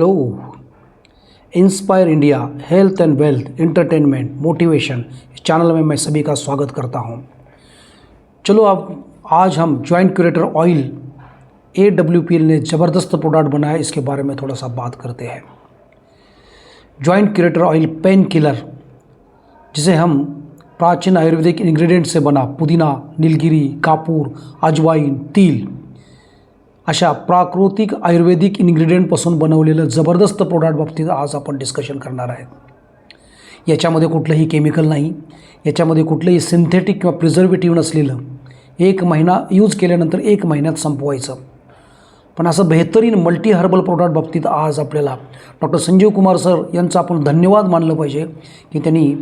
Hello inspire India health and wealth entertainment motivation is channel में मैं सभी का स्वागत करता हूँ। चलो अब, आज हम joint curator oil A W P L ने ज़बरदस्त प्रोडक्ट बनाया, इसके बारे में थोड़ा सा बात करते हैं। Joint curator oil pain killer जिसे हम प्राचीन आयुर्वेदिक इंग्रेडिएंट से बना, पुदीना, नीलगिरी, कापूर, अजवाइन, तिल। अशा प्राकृतिक आयुर्वेदिक इन्ग्रेडियंटपासून बनवलेलं जबरदस्त प्रोडक्ट बाबतीत आज आपण डिस्कशन करणार आहेत. याच्यामध्ये कुठलंही केमिकल नाही. याच्यामध्ये कुठलंही सिंथेटिक किंवा प्रिझर्वेटिव्ह नसलेलं एक महिना यूज केल्यानंतर एक महिन्यात संपवायचं. पण असं बेहतरीन मल्टी हर्बल प्रोडक्ट बाबतीत आज आपल्याला डॉक्टर संजीव कुमार सर यांचं आपण धन्यवाद मानलं पाहिजे की त्यांनी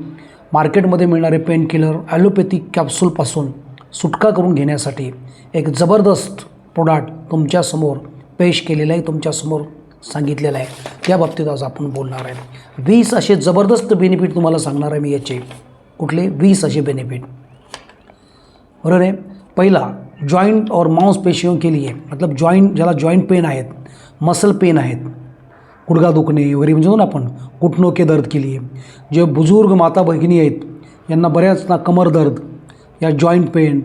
मार्केटमध्ये मिळणारे पेनकिलर ॲलोपॅथिक कॅप्सूलपासून सुटका करून घेण्यासाठी एक जबरदस्त प्रोडक्ट तुमच्यासमोर पेश केलेलं आहे तुमच्यासमोर सांगितलेलं आहे. त्या बाबतीत आज आपण बोलणार आहे. वीस असे जबरदस्त बेनिफिट तुम्हाला सांगणार आहे मी याचे. कुठले? वीस असे बेनिफिट बरोबर आहे? पहिला जॉईंट और मांसपेशियों के लिए मतलब जॉईंट ज्याला जॉईंट पेन आहेत मसल पेन आहेत. गुडघा दुखणे वगैरे म्हणजे ना आपण घुटनों के दर्द के लिए जे बुजुर्ग माता भगिनी आहेत यांना बऱ्याच ना कमर दर्द या जॉईंट पेन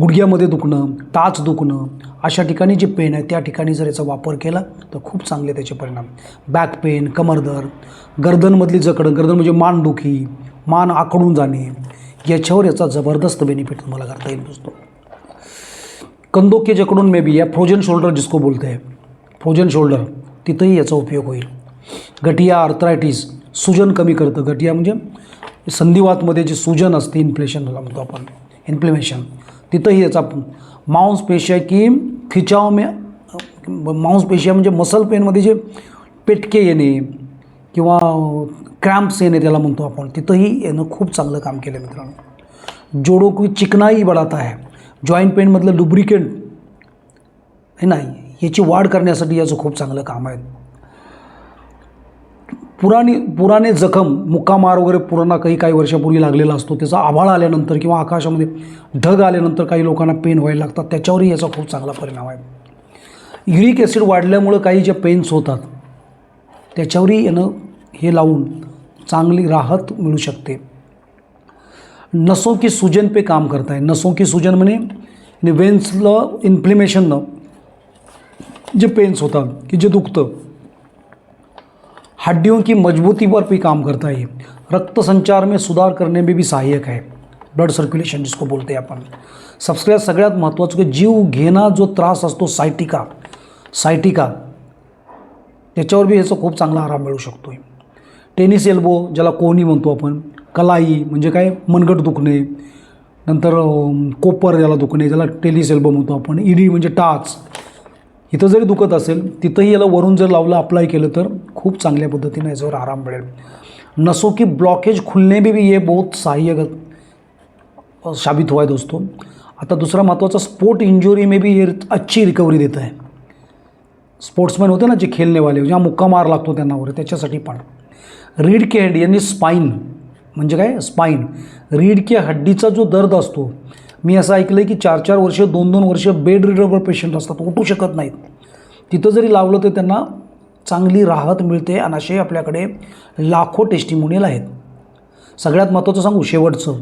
गुडघ्यामध्ये दुखणं टाच दुखणं अशा ठिकाणी जे पेन आहे त्या ठिकाणी जर याचा वापर केला तर खूप चांगले त्याचे परिणाम. बॅक पेन कमरदर्द गर्दनमधली जकडं गर्दन म्हणजे मानदुखी मान आखडून जाणे याच्यावर याचा जबरदस्त बेनिफिट तुम्हाला करता येईल दोस्तो. कंदों के जकडून मे बी या फ्रोजन शोल्डर जिसको बोलते आहे फ्रोजन शोल्डर तिथंही याचा उपयोग होईल. गठिया आर्थरायटिस सुजन कमी करतं. गठिया म्हणजे संधिवातमध्ये जे सुजन असते इन्फ्लेशन म्हणतो आपण. इन्फ्लेमेशन। तिथंही याचा मांसपेशिया की खिचाव में मांसपेशिया म्हणजे मसल पेनमध्ये जे पेटके येणे किंवा क्रॅम्प्स येणे त्याला म्हणतो आपण तिथंही यानं खूप चांगलं काम केलं मित्रांनो. जोडो की चिकनाई बढ़ाता आहे. जॉईंट पेनमधलं लुब्रिकेंट आहे नाही याची वाढ करण्यासाठी याचं खूप चांगलं काम आहे. पुराणी पुराणे जखम मुक्कामार वगैरे पुराणा काही काही वर्षापूर्वी लागलेला असतो. त्याचा आभाळ आल्यानंतर किंवा आकाशामध्ये ढग आल्यानंतर काही लोकांना पेन व्हायला लागतात. त्याच्यावरही याचा खूप चांगला परिणाम आहे. युरिक ॲसिड वाढल्यामुळं काही जे पेन्स होतात त्याच्यावरही यानं हे लावून चांगली राहत मिळू शकते. नसों की सूजन पे काम करता है नसों की सूजन म्हणजे वेन्सलं इन्फ्लेमेशननं जे पेन्स होतात की जे दुखतं हड्डियों की मजबूती पर भी काम करता है। रक्त संचार में सुधार करने में भी सहायक है। ब्लड सर्क्युलेशन जिसको बोलते हैं आपण सगळ्यात सगळ्यात महत्त्वाचं की जीव घेणा जो त्रास असतो सायटिका सायटिका त्याच्यावर बी ह्याचा खूप चांगला आराम मिळू शकतो आहे टेनिस एल्बो ज्याला कोहनी म्हणतो आपण कलाई म्हणजे काय मनगट दुखणे नंतर कोपर ज्याला दुखणे ज्याला टेनिस एल्बो म्हणतो आपण इडी म्हणजे टाच इथं जरी दुखत असेल तिथंही याला वरून जर लावलं अप्लाय केलं तर खूप चांगल्या पद्धतीने याच्यावर आराम मिळेल. नसों की ब्लॉकेज खुलने में भी ये बहुत सहाय्यक साबित हुआ है दोस्तों. आता दुसरा महत्त्वाचा स्पोर्ट इंजुरी में भी ये अच्छी रिकवरी देत आहे. स्पोर्ट्समॅन होते ना जे खेळणेवाले ज्या मुक्का मार लागतो त्यांना वगैरे त्याच्यासाठी पण. रीड के हड्डी यांनी स्पाईन म्हणजे काय? स्पाईन रीड के हड्डीचा जो दर्द असतो मी असं ऐकलं आहे की चार चार वर्ष दोन दोन वर्ष बेड रिडवर पेशंट असतात उठू शकत नाहीत. तिथं जरी लावलं तर त्यांना चांगली राहत मिळते आणि असे आपल्याकडे लाखो टेस्टिमोनियल आहेत. सगळ्यात महत्त्वाचं सांगू शेवटचं.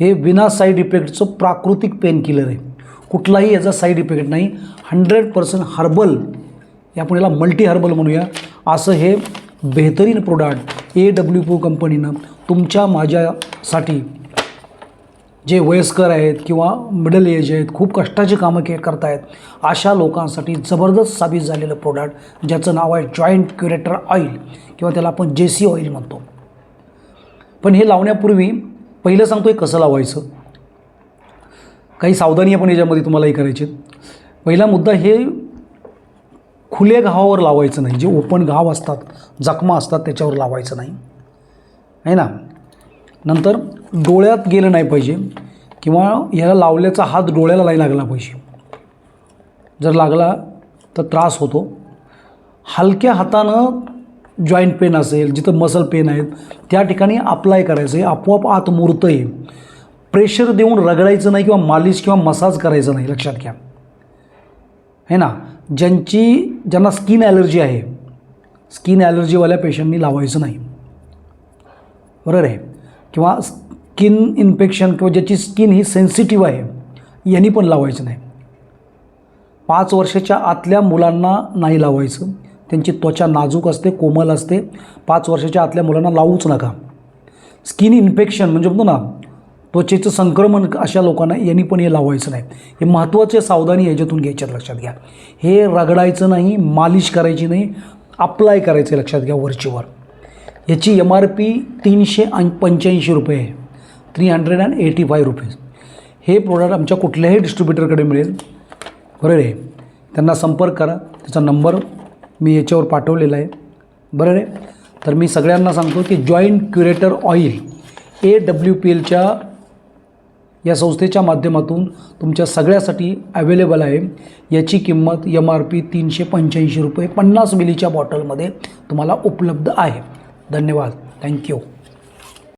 हे विना साईड इफेक्टचं प्राकृतिक पेनकिलर आहे. कुठलाही याचा साईड इफेक्ट नाही. हंड्रेड पर्सेंट हर्बल या आपण याला मल्टी हर्बल म्हणूया. असं हे बेहतरीन प्रोडक्ट ए डब्ल्यू पो कंपनीनं तुमच्या माझ्यासाठी जे वयस्कर आहेत किंवा मिडल एज आहेत खूप कष्टाची कामं के करतायत अशा लोकांसाठी जबरदस्त साबित झालेलं प्रोडक्ट ज्याचं नाव आहे जॉईंट क्युरेटर ऑइल किंवा त्याला आपण जे सी ऑइल म्हणतो. पण हे लावण्यापूर्वी पहिलं सांगतो आहे कसं लावायचं. काही सावधानी आपण याच्यामध्ये तुम्हाला हे करायची. पहिला मुद्दा हे खुले घावावर लावायचं नाही. जे ओपन घाव असतात जखमा असतात त्याच्यावर लावायचं नाही. आहे ना? नंतर डोळ्यात गेलं नाही पाहिजे किंवा ह्याला लावल्याचा हात डोळ्याला नाही लागला पाहिजे. जर लागला तर त्रास होतो. हलक्या हातानं जॉईंट पेन असेल जिथं मसल पेन आहेत त्या ठिकाणी अप्लाय करायचं आहे. आपोआप आत मुरतं आहे प्रेशर देऊन रगडायचं नाही किंवा मालिश किंवा मसाज करायचं नाही. लक्षात घ्या. है ना? ज्यांची ज्यांना स्किन ॲलर्जी आहे स्किन ॲलर्जीवाल्या पेशंटनी लावायचं नाही. बरोबर आहे? किंवा स्किन इन्फेक्शन किंवा ज्याची स्किन ही सेन्सिटिव्ह आहे यांनी पण लावायचं नाही. पाच वर्षाच्या आतल्या मुलांना नाही लावायचं. त्यांची त्वचा नाजूक असते कोमल असते. पाच वर्षाच्या आतल्या मुलांना लावूच नका. स्किन इन्फेक्शन म्हणजे म्हणतो ना त्वचेचं संक्रमण अशा लोकांना यांनी पण हे लावायचं नाही. हे महत्त्वाचे सावधानी याच्यातून घ्यायच्यात लक्षात घ्या. हे रगडायचं नाही मालिश करायची नाही अप्लाय करायचं लक्षात घ्या वरचीवर. याची एम आर पी तीनशे ऐं पंच्याऐंशी रुपये आहे. Three hundred and eighty five rupees हे प्रोडक्ट आमच्या कुठल्याही डिस्ट्रीब्युटरकडे मिळेल. बरोबर आहे त्यांना संपर्क करा. त्याचा नंबर मी याच्यावर पाठवलेला आहे. बरोबर आहे तर मी सगळ्यांना सांगतो की joint curator oil A W P एलच्या या संस्थेच्या माध्यमातून तुमच्या सगळ्यासाठी अवेलेबल आहे. याची किंमत एम आर पी तीनशे पंच्याऐंशी रुपये पन्नास मिलीच्या बॉटलमध्ये तुम्हाला उपलब्ध आहे. धन्यवाद. थँक्यू